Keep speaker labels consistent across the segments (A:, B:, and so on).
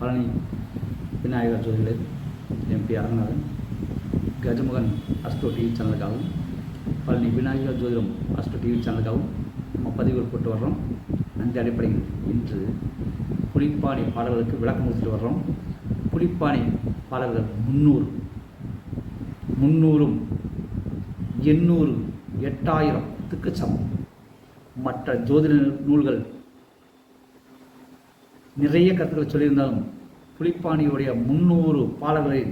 A: பழனி விநாயகர் ஜோதிடர் MP Aranganathan Gajamukan astro TV சேனலுக்காகவும் Palani Vinayagar ஜோதிடம் astro TV சேனலுக்காகவும் நம்ம பதிவுகள் போட்டு வர்றோம். அந்த அடிப்படையில் இன்று புலிப்பானை பாடல்களுக்கு விளக்கம் கொடுத்துட்டு வர்றோம். புலிப்பாணி பாடல்கள் முந்நூறு. முந்நூறும் எண்ணூறு எட்டாயிரத்துக்கு சமம் மற்ற ஜோதிட நூல்கள் நிறைய கருத்துக்களை சொல்லியிருந்தாலும் புலிப்பாணியுடைய முன்னூறு பாடல்களை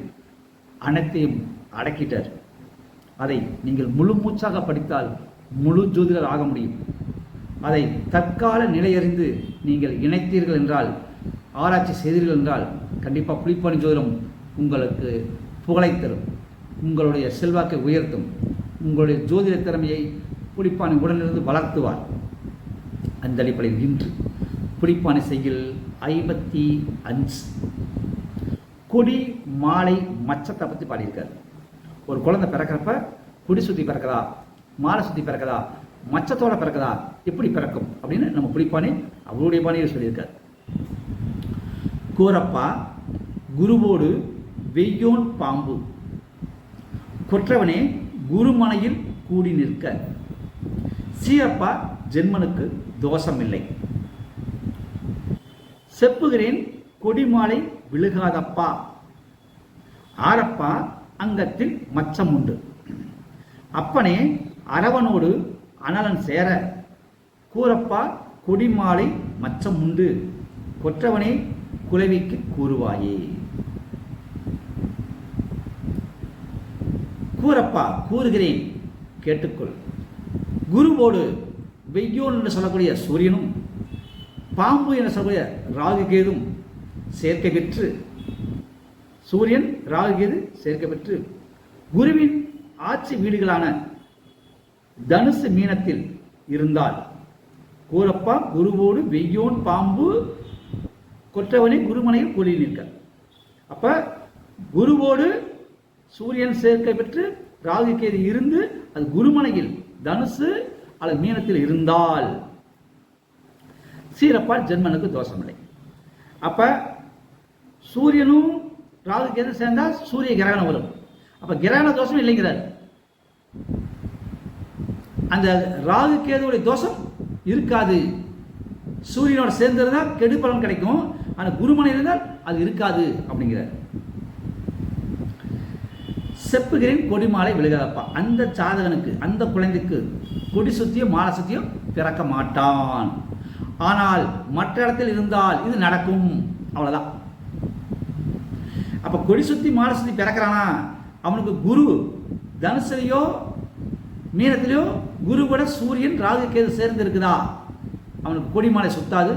A: அனைத்தையும் அடக்கிட்டார். அதை நீங்கள் முழு மூச்சாக படித்தால் முழு ஜோதிடர் ஆக முடியும். அதை தற்கால நிலையறிந்து நீங்கள் இணைத்தீர்கள் என்றால் ஆராய்ச்சி செய்தீர்கள் என்றால் கண்டிப்பாக புலிப்பாணி ஜோதிடம் உங்களுக்கு புகழை தரும். உங்களுடைய செல்வாக்கை உயர்த்தும். உங்களுடைய ஜோதிட திறமையை புலிப்பாணி உடனிருந்து வளர்த்துவார். அந்த அடிப்படையில் இன்று புலிப்பாணி ஐம்பத்தி அஞ்சு. கொடி மாலை மச்சத்தை பற்றி பாடியிருக்காரு. ஒரு குழந்தை பிறக்கிறப்ப குடி சுற்றி பிறக்குதா? மாலை சுற்றி பிறக்குதா? மச்சத்தோட பிறக்குதா? எப்படி பிறக்கும்? அப்படின்னு நம்ம புலிப்பாணி அவருடைய பாணியில் சொல்லியிருக்கார். கூரப்பா குருவோடு வெய்யோன் பாம்பு. கொற்றவனே குருமனையில் கூடி நிற்க. சீரப்பா ஜென்மனுக்கு தோஷமில்லை. செப்புகிறேன் கொடிமாலை விழுகாதப்பா. ஆரப்பா அங்கத்தில் மச்சம் உண்டு. அப்பனே அரவனோடு அனலன் சேர. கூறப்பா கொடிமாலை மச்சம் உண்டு. கொற்றவனே குலவிக்கு கூறுவாயே. கூறப்பா கூறுகிறேன் கேட்டுக்கொள். குருவோடு வெய்யோன் என்று சொல்லக்கூடிய சூரியனும் பாம்பு என சொல்லக்கூடிய ராகுகேதும் சேர்க்கை பெற்று சூரியன் ராகுகேது சேர்க்கை பெற்று குருவின் ஆட்சி வீடுகளான தனுசு மீனத்தில் இருந்தால் கூறப்பா குருவோடு வெய்யோன் பாம்பு கொற்றவனை குருமனையில் கூறி நிற்க. அப்ப குருவோடு சூரியன் சேர்க்கை பெற்று ராகுகேது இருந்து அது குருமனையில் தனுசு அல்லது மீனத்தில் இருந்தால் சீரப்பால் ஜென்மனுக்கு தோஷமில்லை. அப்ப சூரியனும் ராகு கேது சேர்ந்தா சூரிய கிரகணம் வரும். அப்ப கிரகண தோஷம் இல்லைங்கிறார். அந்த ராகு கேதுவுடைய தோஷம் இருக்காது. சூரியனோட சேர்ந்திருந்தா கெடு பலன் கிடைக்கும். ஆனா குருமனை இருந்தால் அது இருக்காது அப்படிங்கிறார். செப்புகிறேன் கொடிமாலை விழுகாதப்பா. அந்த சாதகனுக்கு அந்த குழந்தைக்கு கொடி சுத்தியும் மாலை சுத்தியும் பிறக்க மாட்டான். ஆனால் மற்ற இடத்தில் இருந்தால் இது நடக்கும். அவ்வளோதான் அப்போ கொடி சுத்தி மாலை சுத்தி பிறக்கிறானா? அவனுக்கு குரு தனுசுலையோ மீனத்திலையோ குரு கூட சூரியன் ராகு கேது சேர்ந்து இருக்குதா அவனுக்கு கொடிமாலை சுத்தாது.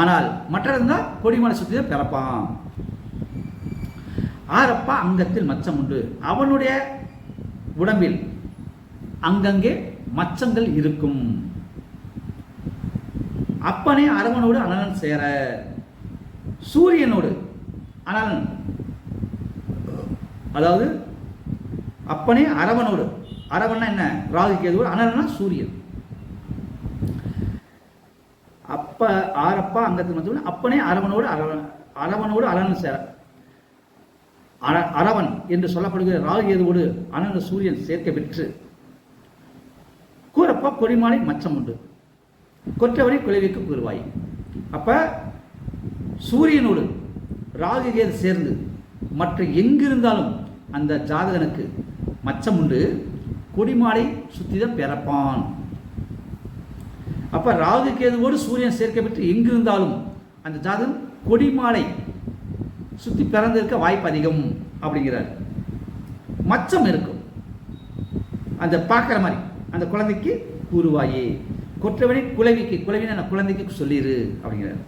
A: ஆனால் மற்ற இருந்தால் கொடிமலை சுற்றி தான் பிறப்பான். ஆரப்பா அங்கத்தில் மச்சம் உண்டு. அவனுடைய உடம்பில் அங்கங்கே மச்சங்கள் இருக்கும். அப்பனே அரவனோடு அனலன் சேர சூரியனோடு அனலன். அதாவது அப்பனே அரவனோடு. அரவன்னா என்ன? ராகு கேதுவோடு அனலன்னா சூரியன். அப்ப ஆரப்பா அங்கத்தில் மச்சம் அப்பனே அரவனோடு அரவன் அரவனோடு அனலன் சேர. அர- அரவன் என்று சொல்லப்படுகிற ராகுகேதுவோடு அனந்த சூரியன் சேர்க்க பெற்று கூறப்பா கொடிமாலை மச்சம் உண்டு. கொற்றவனை குலைவிக்கும் கூறுவாய் அப்ப சூரியனோடு ராகுகேது சேர்ந்து மற்ற எங்கிருந்தாலும் அந்த ஜாதகனுக்கு மச்சம் உண்டு. கொடிமாலை சுத்திதான் பிறப்பான். அப்ப ராகு கேதுவோடு சூரியன் சேர்க்கப்பட்டு எங்கிருந்தாலும் அந்த ஜாதகம் கொடிமாலை சுத்தி பிறந்திருக்க வாய்ப்பு அதிகம் அப்படிங்கிறார். மச்சம் இருக்கும். அந்த பார்க்குற மாதிரி அந்த குழந்தைக்கு கூறுவாயே. கொற்றவனை குலவிக்கு குலவின நான் குழந்தைக்கு சொல்லிடு அப்படிங்கிறார்.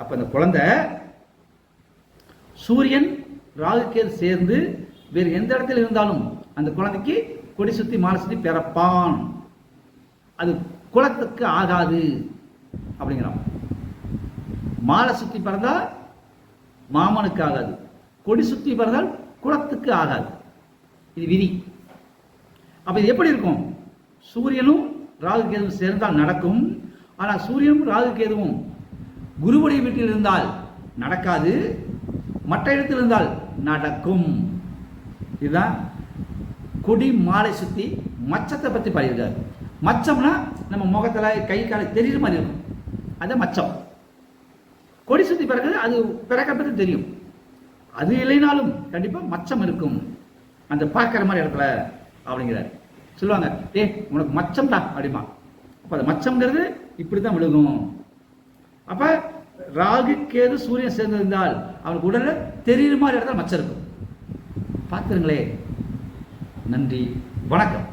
A: அப்போ அந்த குழந்தை சூரியன் ராகுக்கேர் சேர்ந்து வேறு எந்த இடத்துல இருந்தாலும் அந்த குழந்தைக்கு கொடி சுற்றி மாலை சுத்தி பிறப்பான். அது குலத்துக்கு ஆகாது அப்படிங்கிறான். மாலை சுற்றி பிறந்தால் மாமனுக்கு ஆகாது. கொடி சுற்றி பிறந்தால் குலத்துக்கு ஆகாது. இது விதி. அப்போ இது எப்படி இருக்கும்? சூரியனும் ராகு கேதுவும் சேர்ந்தால் நடக்கும். ஆனால் சூரியனும் ராகு கேதுவும் குருவுடைய வீட்டில் இருந்தால் நடக்காது. மற்ற இடத்தில் இருந்தால் நடக்கும். இதுதான் கொடி மாலை சுற்றி மச்சத்தை பற்றி பாடியிருக்காரு. மச்சம்னா நம்ம முகத்தில் கை காலை தெரியுற மாதிரி இருக்கும். அது மச்சம். கொடி சுற்றி பிறகு அது பிறக்கப்பட்டு தெரியும். அது இல்லைனாலும் கண்டிப்பாக மச்சம் இருக்கும். அந்த பார்க்குற மாதிரி இடத்துல அப்படிங்கிறார். சொல்லுவாங்க ஏ உனக்கு மச்சம் தான் அப்படிமா அப்போ அந்த மச்சம்ங்கிறது இப்படி தான் விழுகும். அப்போ ராகு கேது சூரியன் சேர்ந்திருந்தால் அவனுக்கு உடலில் தெரியுற மாதிரி இடத்துல மச்சம் இருக்கும். பார்த்துருங்களே நன்றி. வணக்கம்.